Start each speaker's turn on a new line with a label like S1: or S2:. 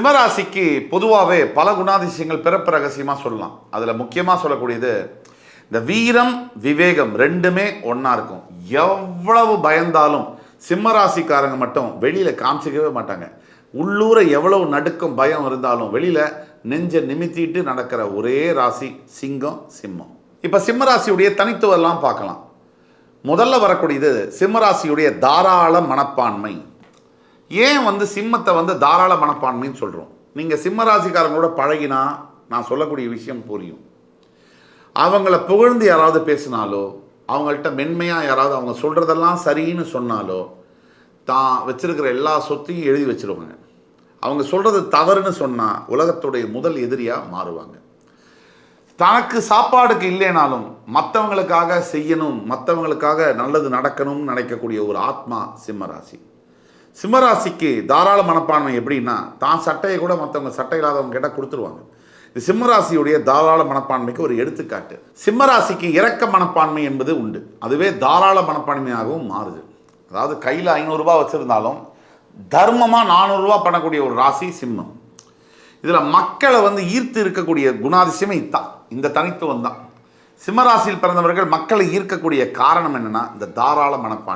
S1: சிம்மராசிக்கு பொதுவாகவே பல குணாதிசயங்கள் பிறப்பு ரகசியமாக சொல்லலாம். அதில் முக்கியமாக சொல்லக்கூடியது இந்த வீரம் விவேகம் ரெண்டுமே ஒன்றா இருக்கும். எவ்வளவு பயந்தாலும் சிம்மராசிக்காரங்க மட்டும் வெளியில் காமிச்சிக்கவே மாட்டாங்க. உள்ளூர எவ்வளவு நடுக்கம் பயம் இருந்தாலும் வெளியில் நெஞ்சை நிமித்திட்டு நடக்கிற ஒரே ராசி சிங்கம் சிம்மம். இப்போ சிம்மராசியுடைய தனித்துவெல்லாம் பார்க்கலாம். முதல்ல வரக்கூடியது சிம்மராசியுடைய தாராள மனப்பான்மை. ஏன் வந்து சிம்மத்தை வந்து தாராள மனப்பான்மைன்னு சொல்கிறோம் நீங்கள் சிம்மராசிக்காரங்களோட பழகினா நான் சொல்லக்கூடிய விஷயம் புரியும். அவங்கள புகழ்ந்து யாராவது பேசினாலோ அவங்கள்ட்ட மென்மையாக யாராவது அவங்க சொல்கிறதெல்லாம் சரின்னு சொன்னாலோ தான் வச்சுருக்கிற எல்லா சொத்தையும் எழுதி வச்சுருவாங்க. அவங்க சொல்கிறது தவறுன்னு சொன்னால் உலகத்துடைய முதல் எதிரியாக மாறுவாங்க. தனக்கு சாப்பாடுக்கு இல்லைனாலும் மற்றவங்களுக்காக செய்யணும் மற்றவங்களுக்காக நல்லது நடக்கணும்னு நினைக்கக்கூடிய ஒரு ஆத்மா சிம்மராசி சிம்மராசிக்கு தாராள மனப்பான்மை எப்படின்னா தான் சட்டையை கூட மற்றவங்க சட்டை இல்லாதவங்க கிட்ட கொடுத்துருவாங்க. இது சிம்மராசியுடைய தாராள மனப்பான்மைக்கு ஒரு எடுத்துக்காட்டு. சிம்மராசிக்கு இரக்க மனப்பான்மை என்பது உண்டு. அதுவே தாராள மனப்பான்மையாகவும் மாறுது. அதாவது கையில் ஐநூறுரூபா வச்சுருந்தாலும் தர்மமாக நானூறுரூவா பண்ணக்கூடிய ஒரு ராசி சிம்மம். இதில் மக்களை வந்து ஈர்த்து இருக்கக்கூடிய குணாதிசயமே இதுதான். இந்த தனித்துவம் தான் சிம்மராசியில் பிறந்தவர்கள் மக்களை ஈர்க்கக்கூடிய காரணம் என்னென்னா இந்த தாராள மனப்பான்மை.